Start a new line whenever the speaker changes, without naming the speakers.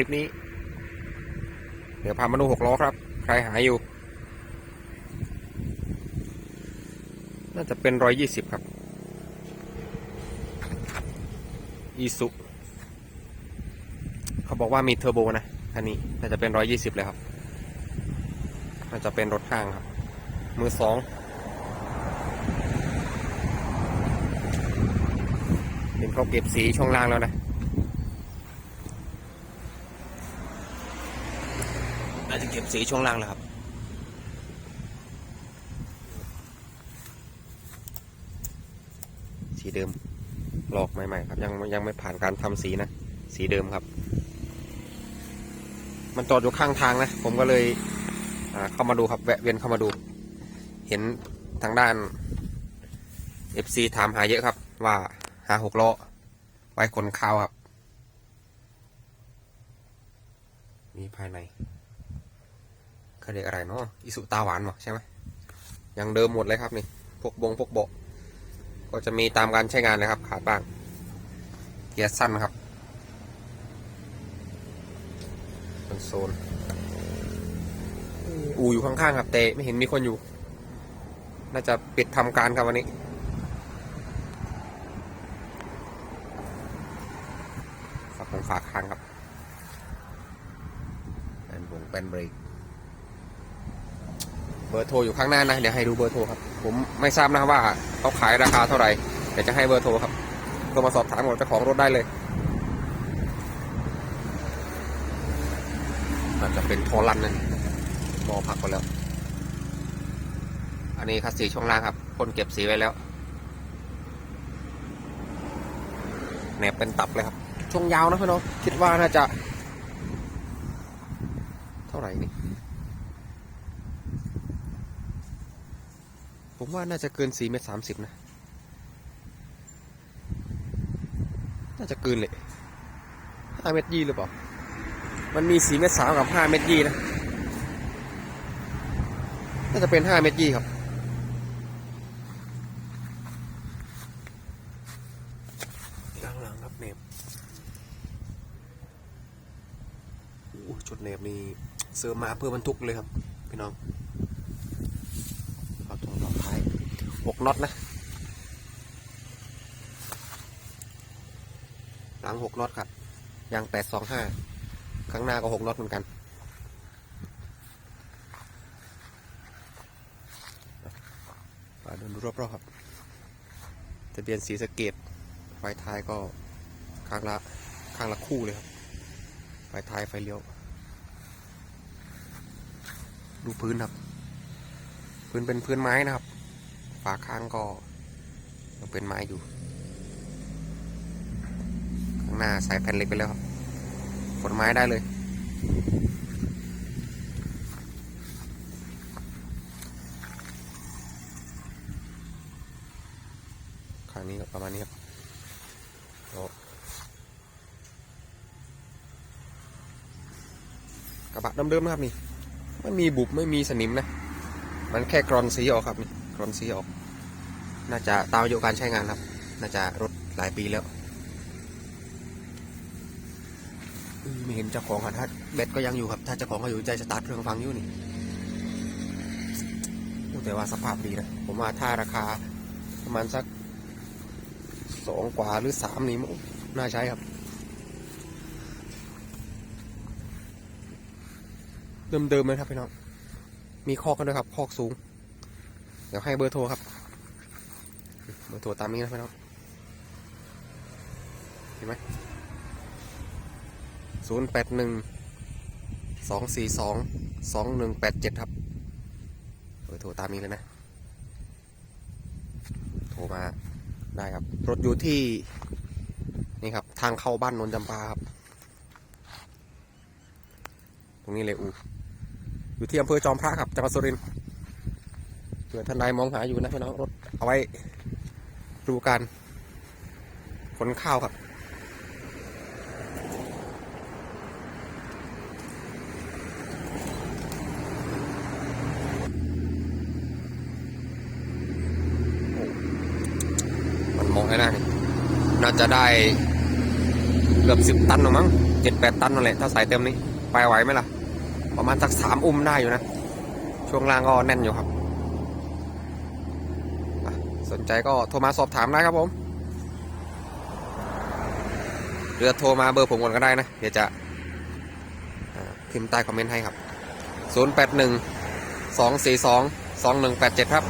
ลิปนี้ เดี๋ยวพามาดูหกล้อครับ ใครหายอยู่ น่าจะเป็นร้อยยี่สิบครับ อีสุ เขาบอกว่ามีเทอร์โบนะอันนี้ น่าจะเป็นร้อยยี่สิบเลยครับ น่าจะเป็นรถห้างครับ มือสองเห็นเขาเก็บสีช่วงล่างแล้วนะ น่าจะเก็บสีช่วงล่างแล้วครับ สีเดิมหลอกใหม่ๆครับ ยังยังไม่ผ่านการทำสีนะ สีเดิมครับ มันจอดอยู่ข้างทางนะ ผมก็เลยเข้ามาดูครับ แวะเวียนเข้ามาดู เห็นทางด้าน FC ถามหาเยอะครับ ว่าหาหกล้อไว้ขนข้าวครับ มีภายใน เขาเรียกอะไรเนาะอิสุตาหวานเหรอใช่ไหมยังเดิมหมดเลยครับนี่พวกบงพวกเบาะก็จะมีตามการใช้งานเลยครับขาดบ้างเกียร์สั้นครับคอนโซลอู่อยู่ข้างๆครับแต่ไม่เห็นมีคนอยู่ น่าจะปิดทำการครับวันนี้ฝากผมฝากค้างครับแปนบงแปนเบรก เบอร์โทรอยู่ข้างหน้านะ เดี๋ยวให้ดูเบอร์โทรครับ ผมไม่ทราบนะว่าเขาขายราคาเท่าไหร่เดี๋ยวจะให้เบอร์โทรครับโทรมาสอบถามกับเจ้าของรถได้เลยน่าจะเป็นโทรันนั่นมอพักไปแล้ว อันนี้คัสสีช่วงล่างครับ คนเก็บสีไว้แล้วแหนบเป็นตับเลยครับ ช่วงยาวนะพี่น้อง คิดว่าน่าจะ เท่าไหร่นี่ ผมว่าน่าจะเกินสี่เมตรสามสิบนะ น่าจะเกินเลยห้าเมตรยี่หรือเปล่า มันมีสี่เมตรสามกับห้าเมตรยี่นะ น่าจะเป็นห้าเมตรยี่ครับหลังๆครับเนบโอ้ชุดเนบนี่เสริมมาเพื่อบรรทุกเลยครับ พี่น้องเอาตรงต่อท้าย หกน็อตนะหลังหกน็อตครับยางแปดสองห้าข้างหน้าก็หกน็อตเหมือนกันมาดูรอบๆครับทะเบียนสีสเกตไฟท้ายก็ข้างละข้างละคู่เลยครับ ไฟท้ายไฟเลี้ยว ดูพื้นครับ พื้นเป็นพื้นไม้นะครับ ฝาข้างก็ยังเป็นไม้อยู่ ข้างหน้าใส่แผ่นเหล็กไปแล้วครับขนไม้ได้เลย ข้างนี้ก็ประมาณนี้ครับกระบะเดิมๆนะครับนี่ไม่มีบุบไม่มีสนิมนะ มันแค่กรอนสีออกครับนี่ รอนสีออก น่าจะตามอายุการใช้งานครับ น่าจะรถหลายปีแล้วไม่เห็นเจ้าของครับถ้าเบ็ดก็ยังอยู่ครับ ถ้าเจ้าของเขาอยู่ใจสตาร์ทเครื่องฟังอยู่นี่แต่ว่าสภาพดีนะ ผมว่าถ้าราคาประมาณสักสองกว่าหรือสามนี่น่าใช้ครับ เดิมๆเลยครับพี่น้อง มีคอกกันด้วยครับ คอกสูง เดี๋ยวให้เบอร์โทรครับ เบอร์โทรตามนี้นะพี่น้องเห็นไหมศูนย์แปดหนึ่งสองสี่สองสองหนึ่งแปดเจ็ดครับ เบอร์โทรตามนี้เลยนะ โทรมาได้ครับ รถอยู่ที่นี่ครับ ทางเข้าบ้านนนจำปาครับ ตรงนี้เลยอูอยู่ที่อำเภอจอมพระครับจังหวัดสุรินทร์ เผื่อท่านใดมองหาอยู่นะพี่น้องรถเอาไว้ดูการขนข้าวครับมันมองให้หน้าน่าจะได้เกือบสิบตันหรอมั้งเจ็ดแปดตันนั่นแหละถ้าใส่เต็มนี้ ไปไหวไหมล่ะ ประมาณสักสามอุ้มได้อยู่นะ ช่วงล่างก็แน่นอยู่ครับ สนใจก็โทรมาสอบถามได้ครับผมหรือโทรมาเบอร์ผมก่อนก็ได้นะ เดี๋ยวจะพิมพ์ใต้คอมเมนต์ให้ครับ 081 242 2187 ครับ